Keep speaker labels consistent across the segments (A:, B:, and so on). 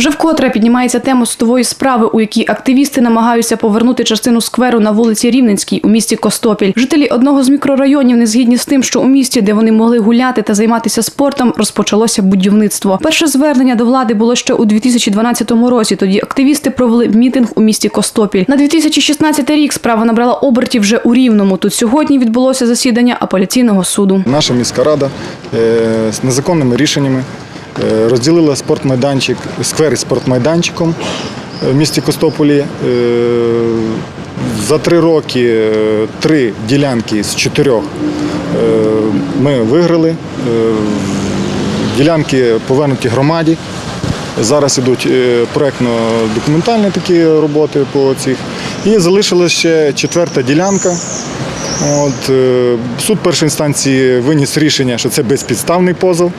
A: Вже вкотре піднімається тема судової справи, у якій активісти намагаються повернути частину скверу на вулиці Рівненській у місті Костопіль. Жителі одного з мікрорайонів не згідні з тим, що у місті, де вони могли гуляти та займатися спортом, розпочалося будівництво. Перше звернення до влади було ще у 2012 році. Тоді активісти провели мітинг у місті Костопіль. На 2016 рік справа набрала обертів вже у Рівному. Тут сьогодні відбулося засідання апеляційного суду.
B: Наша міська рада е, з незаконними рішеннями е, розділила спортмайданчик, сквер із спортмайданчиком е, в місті Костополі. Е, За три роки три ділянки з чотирьох ми виграли. Ділянки повернуті громаді. Зараз ідуть е, проєктно-документальні такі роботи по цих. І залишилася ще четверта ділянка. От, суд першої інстанції виніс рішення, що це безпідставний позов.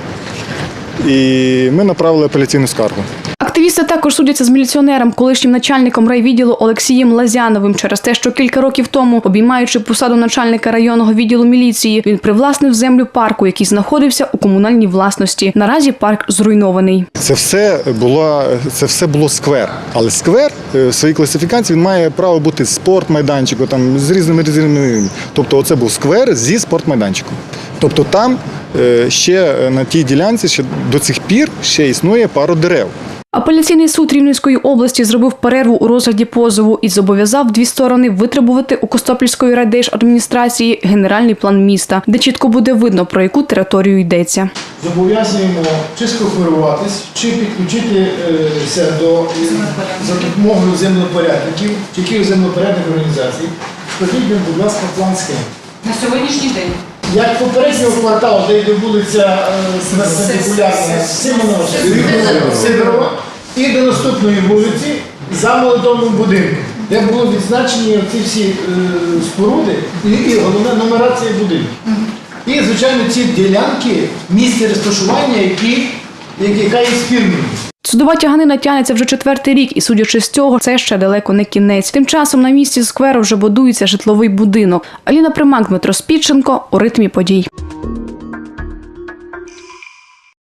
B: І ми направили апеляційну скаргу.
A: Активісти також судяться з міліціонером, колишнім начальником райвідділу Олексієм Лазяновим через те, що кілька років тому, обіймаючи посаду начальника районного відділу міліції, він привласнив землю парку, який знаходився у комунальній власності. Наразі парк зруйнований.
B: Це все було, це все було сквер. Але сквер е, в своїй класифікації він має право бути спортмайданчиком, там з різними різними. Тобто, оце був сквер зі спортмайданчиком. Тобто там ще е, на тій ділянці ще до цих пір ще існує пару дерев.
A: Апеляційний суд Рівненської області зробив перерву у розгляді позову і зобов'язав дві сторони витребувати у Костопільської райдержадміністрації генеральний план міста, де чітко буде видно про яку територію йдеться.
C: Зобов'язуємо чи скооперуватись, чи підключитися до за допомогою землепорядників, чи яких землепорядних організацій. Скажіть, будь ласка, план схем.
D: На сьогоднішній день.
C: Як попереднього кварталу, де йде вулиця е, перпендикулярна Симонова, Сидорова, і до наступної вулиці за молодому будинку, де були відзначені ці всі е, споруди і, і головна нумерація будинків. І, звичайно, ці ділянки, місце розташування, які, які- яка є спільною.
A: Судова тяганина тягнеться вже четвертий рік, і судячи з цього, це ще далеко не кінець. Тим часом на місці скверу вже будується житловий будинок. Аліна Примак, Дмитро Спідченко у ритмі подій.